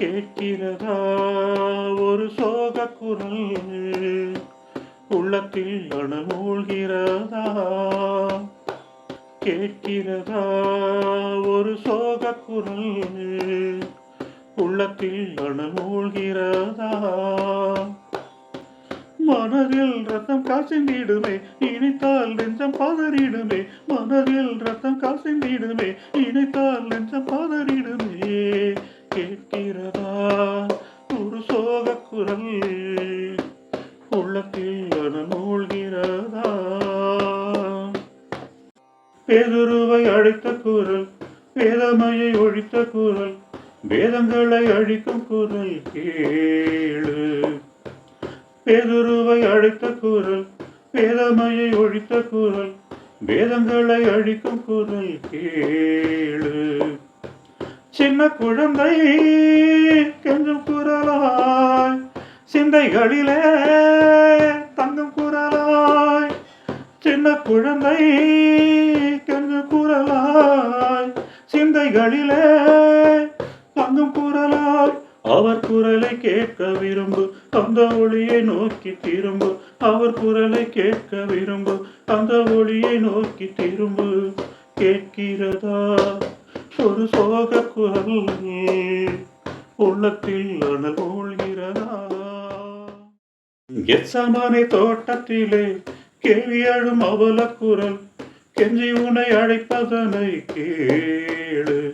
கேட்கிறதா? ஒரு சோக குரல் உள்ளத்தில் அனல் கேட்கிறதா? ஒரு சோக குரல் உள்ளத்தில் அனல் மனதில் ரத்தம் காசிந்திடுமே இனித்தால் நெஞ்சம் பதறிடுமே. மனதில் ரத்தம் காசிந்திடுமே இனித்தால் நெஞ்சம் பதறிடுமே. கேட்கிறதா? ஒரு சோக குரல். உள்ளத்தில் அனல் மூழ்கிறதா? பேதுருவை அழைத்த குரல் வேதமையை ஒழித்த குரல் வேதங்களை அழிக்கும் குரல் கேளு. பேதுருவை அழைத்த குரல் வேதமையை ஒழித்த குரல் வேதங்களை அழிக்கும் குரல் கேளு. சின்ன குழந்தை? கெஞ்சும் குரலாய். சிந்தைகளிலே தங்கும் குரலாய். சின்ன குழந்தை கெஞ்சும் குரலாய். சிந்தைகளிலே தங்கும் குரலாய். அவர் குரலை கேட்க விரும்பு அந்த ஒளியை நோக்கி திரும்பு. அவர் குரலை கேட்க விரும்பு அந்த ஒளியை நோக்கி திரும்பு. கேட்கிறதா? ஒரு சோக குரல் உள்ளத்தில் அனல் மூழ்கிறதா கெத்சமானை தோட்டத்திலே கேள்வியாழும் அவல குரல் கெஞ்சி உனை அழைப்பதனை கேளு.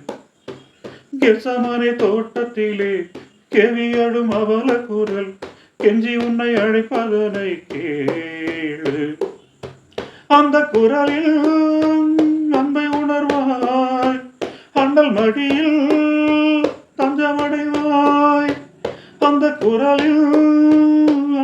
கெசமனை தோட்டத்திலே கெவியடும் அவல குரல் கெஞ்சி உன்னை அழைப்பதனை கேளு. அந்த குரலில் குரல் மடியில் தஞ்சமடைவாய். அந்த குரலில்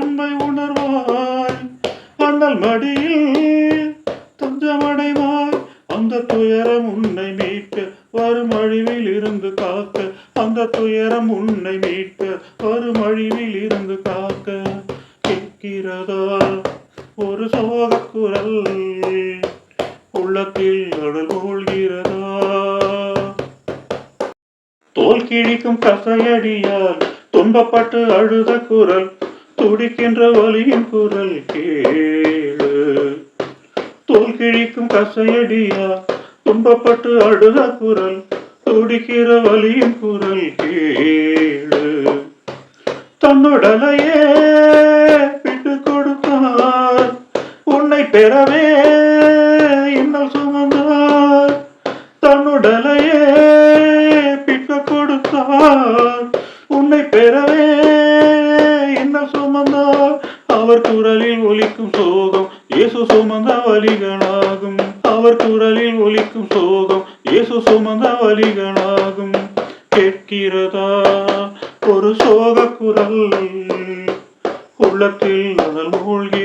அன்பை உணர்வாய். அண்ணல் மடியில் தஞ்சமடைவாய். அந்த துயரம் உன்னை மீட்க வரும் அழிவில் இருந்து காக்க. அந்த துயரம் உன்னை மீட்க வரும் அழிவில் இருந்து காக்க. கேட்கிறதா? ஒரு சோக குரல் உள்ளத்தில் அடல் தோல் கிழிக்கும் கசையடியால் துன்பப்பட்டு அழுத குரல் துடிக்கின்ற வலியின் குரல் கேளு. தோல் கிழிக்கும் கசையடியால் துன்பப்பட்டு அழுத குரல் துடிக்கிற வலியின் குரல் கேளு. தன்னுடலையே விட்டு கொடுத்தார் உன்னை பெறவே இன்னும் சுமந்தார். தன்னுடலையே அம்மா உன்னை பெறவே இன்னல் சுமந்தார் அவர் குரலில் ஒலிக்கும் சோகம் இயேசு சுமந்த வலிகளாகும் அவர் குரலில் ஒலிக்கும் சோகம் இயேசு சுமந்த வலிகளாகும் கேட்கிறதா? ஒரு சோக குரல் உள்ளத்தில் அதல் மூழ்கி